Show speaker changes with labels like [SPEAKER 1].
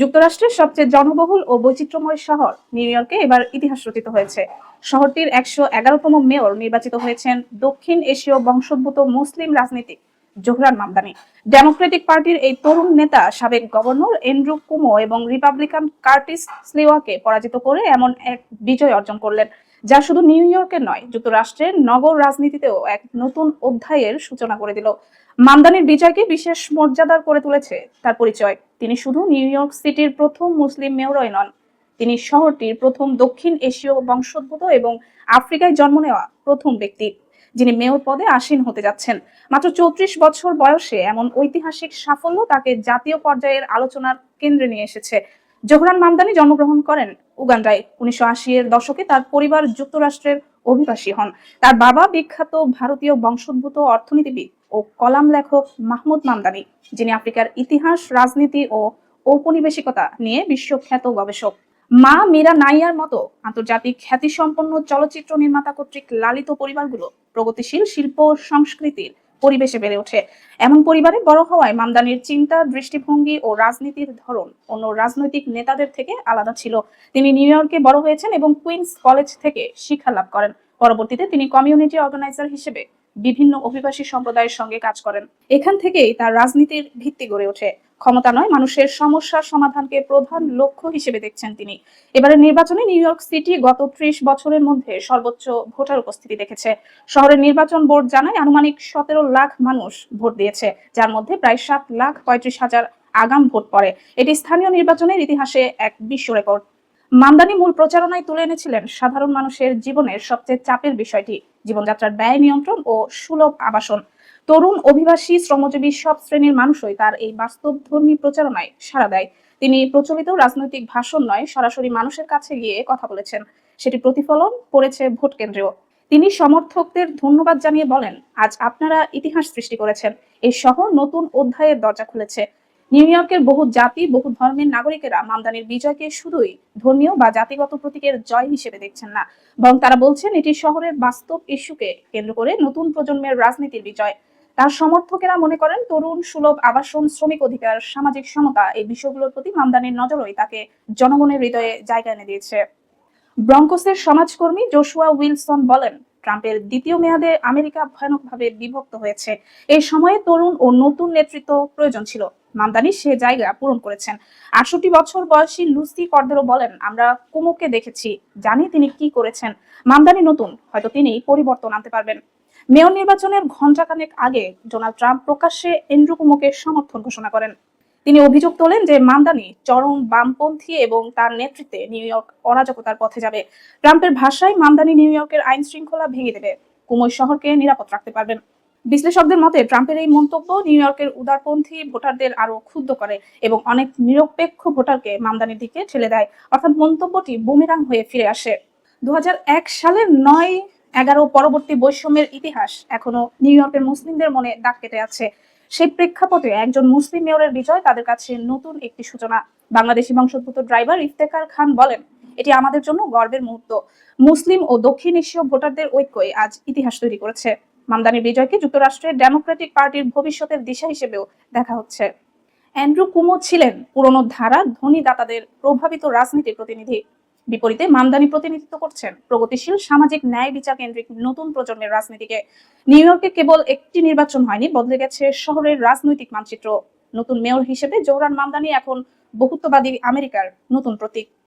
[SPEAKER 1] যুক্তরাষ্ট্রের সবচেয়ে জনবহুল ও বৈচিত্র্যময় শহর নিউ ইয়র্কে এবার ইতিহাস রচিত হয়েছে। শহরটির একশো এগারোতম মেয়র নির্বাচিত হয়েছেন দক্ষিণ এশীয় বংশোদ্ভূত মুসলিম রাজনীতিক জোহরান মামদানি। ডেমোক্রেটিক পার্টির এই তরুণ নেতা সাবেক গভর্নর এন্ড্রু কুমো এবং রিপাবলিকান কার্টিস স্লিওয়াকে পরাজিত করে এমন এক বিজয় অর্জন করলেন। যা শুধু নিউ ইয়র্কের নয়, যুক্তরাষ্ট্রের নগর রাজনীতিতেও এক নতুন অধ্যায়ের সূচনা করে দিল। মামদানির বিজয়কে বিশেষ মর্যাদার করে তুলেছে তার পরিচয়। তিনি শুধু নিউ ইয়র্ক সিটির প্রথম মুসলিম মেয়রই নন, তিনি শহরটির প্রথম দক্ষিণ এশীয় বংশোদ্ভূত এবং আফ্রিকায় জন্ম নেওয়া প্রথম ব্যক্তি, যিনি মেয়র পদে আসীন হতে যাচ্ছেন। মাত্র চৌত্রিশ বছর বয়সে এমন ঐতিহাসিক সাফল্য তাকে জাতীয় পর্যায়ের আলোচনার কেন্দ্রে নিয়ে এসেছে। জোহরান মামদানি জন্মগ্রহণ করেন উগান্ডায়। উনিশশো আশি এর দশকে তার পরিবার যুক্তরাষ্ট্রের অভিবাসী হন। তার বাবা বিখ্যাত ভারতীয় বংশোদ্ভূত অর্থনীতিবিদ ও কলাম লেখক মাহমুদ মামদানি, যিনি আফ্রিকার ইতিহাস, রাজনীতি ও ঔপনিবেশিকতা নিয়ে বিশ্বখ্যাত গবেষক। মা মীরা নাইয়ার মতো আন্তর্জাতিক খ্যাতিসম্পন্ন চলচ্চিত্র নির্মাতা কর্তৃক লালিত পরিবারগুলো প্রগতিশীল শিল্প সংস্কৃতির পরিবেশে বেড়ে ওঠে। এমন পরিবারে বড় হওয়ায় মামদানির চিন্তা, দৃষ্টিভঙ্গি ও রাজনীতির ধরন অন্য রাজনৈতিক নেতাদের থেকে আলাদা ছিল। তিনি নিউ ইয়র্কে বড় হয়েছেন এবং কুইন্স কলেজ থেকে শিক্ষা লাভ করেন। পরবর্তীতে তিনি কমিউনিটি অর্গানাইজার হিসেবে বিভিন্ন অভিবাসী সম্প্রদায়ের সঙ্গে কাজ করেন। এখান থেকেই তার রাজনীতির ভিত্তি গড়ে ওঠে। ক্ষমতা নয়, মানুষের সমস্যার সমাধানকে প্রধান লক্ষ্য হিসেবে দেখছেন তিনি। এবারের নির্বাচনে নিউ ইয়র্ক সিটি গত ত্রিশ বছরের মধ্যে সর্বোচ্চ ভোটার উপস্থিতি দেখেছে। শহরের নির্বাচন বোর্ড জানায়, আনুমানিক সতেরো লাখ মানুষ ভোট দিয়েছে, যার মধ্যে প্রায় সাত লাখ পঁয়ত্রিশ হাজার আগাম ভোট পড়ে। এটি স্থানীয় নির্বাচনের ইতিহাসে এক বিশ্ব রেকর্ড। মামদানি মূল প্রচারণায় তুলে এনেছিলেন সাধারণ মানুষের জীবনের সবচেয়ে চাপের বিষয়টি, জীবনযাত্রার ব্যয় নিয়ন্ত্রণ ও সুলভ আবাসন। তরুণ অভিবাসী, শ্রমজীবী সব শ্রেণির মানুষই তার এই বাস্তবধর্মী প্রচারণায় সাড়া দেয়। তিনি প্রচলিত রাজনৈতিক ভাষণ নয়, সরাসরি মানুষের কাছে গিয়ে কথা বলেছেন। সেটি প্রতিফলন পড়েছে ভোট কেন্দ্রেও। তিনি সমর্থকদের ধন্যবাদ জানিয়ে বলেন, আজ আপনারা ইতিহাস সৃষ্টি করেছেন। এই শহর নতুন অধ্যায়ের দরজা খুলেছে। নিউ ইয়র্কের বহু জাতি, বহু ধর্মের নাগরিকেরা মামদানির বিজয়কে শুধুই ধর্মীয় বা জাতিগত প্রতীকের জয় হিসেবে দেখছেন না। বরং তারা বলছেন, এটি শহরের বাস্তব ইস্যুকে কেন্দ্র করে নতুন প্রজন্মের রাজনীতির বিজয়। তার সমর্থকেরা মনে করেন তরুণ, সুলভ, আবাসন, শ্রমিক অধিকার, সামাজিক সমতা এই বিষয়গুলোর প্রতি মামদানির নজরই তাকে জনগণের হৃদয়ে জায়গা এনে দিয়েছে। ব্রঙ্কসের সমাজকর্মী জোশুয়া উইলসন বলেন, ট্রাম্পের দ্বিতীয় মেয়াদে আমেরিকা ভয়ানকভাবে বিভক্ত হয়েছে। এই সময়ে তরুণ ও নতুন নেতৃত্ব প্রয়োজন ছিল। মামদানি সে জায়গা পূরণ করেছেন। আটষট্টি বছর বয়সী লুসি কর্দেরো বলেন, আমরা কুমুকে দেখেছি, জানি তিনি কি করেছেন। মামদানি নতুন, হয়তো তিনি পরিবর্তন আনতে পারবেন। মেয়র নির্বাচনের ঘণ্টাখানেক আগে ডোনাল্ড ট্রাম্প প্রকাশ্যে এন্ড্রু কুমোকে সমর্থন ঘোষণা করেন। তিনি অভিযোগ তোলেন যে মামদানি চরম বামপন্থী এবং তার নেতৃত্বে নিউ ইয়র্ক অরাজকতার পথে যাবে। ট্রাম্পের ভাষায় মামদানি নিউ ইয়র্কের আইন শৃঙ্খলা ভেঙে দেবে। কুমোই শহরকে নিরাপদ রাখতে পারবেন। বিশ্লেষকদের মতে, ট্রাম্পের এই মন্তব্য নিউ ইয়র্কের উদারপন্থী ভোটারদের আরও ক্ষুব্ধ করে এবং অনেক নিরপেক্ষ ভোটারকে মামদানির দিকে ঠেলে দেয়। অর্থাৎ মন্তব্যটি বুমেরাং হয়ে ফিরে আসে। দু হাজার এক সালের নয় এগারো পরবর্তী বৈষম্যের ইতিহাস এখনও নিউ ইয়র্কের মুসলিমদের মনে দাগ কেটে আছে। সেই প্রেক্ষাপটে একজন মুসলিম মেয়রের বিজয় তাদের কাছে নতুন একটি সূচনা। বাংলাদেশি বংশোদ্ভূত ড্রাইভার ইফতেখার খান বলেন, এটি আমাদের জন্য গর্বের মুহূর্ত। মুসলিম ও দক্ষিণ এশীয় ভোটারদের ঐক্যই আজ ইতিহাস তৈরি করেছে। মামদানির বিজয়কে যুক্তরাষ্ট্রের ডেমোক্রেটিক পার্টির ভবিষ্যতের দিশা হিসেবেও দেখা হচ্ছে। অ্যান্ড্রু কুমো ছিলেন পুরনো ধারা ধনী দাতাদের প্রভাবিত রাজনীতির প্রতিনিধি। বিপরীতে মামদানি প্রতিনিধিত্ব করছেন প্রগতিশীল সামাজিক ন্যায় বিচার কেন্দ্রিক নতুন প্রজন্মের রাজনীতিকে। নিউ ইয়র্কে কেবল একটি নির্বাচন হয়নি, বদলে গেছে শহরের রাজনৈতিক মানচিত্র। নতুন মেয়র হিসেবে জোহরান মামদানি এখন বহুত্ববাদী আমেরিকার নতুন প্রতীক।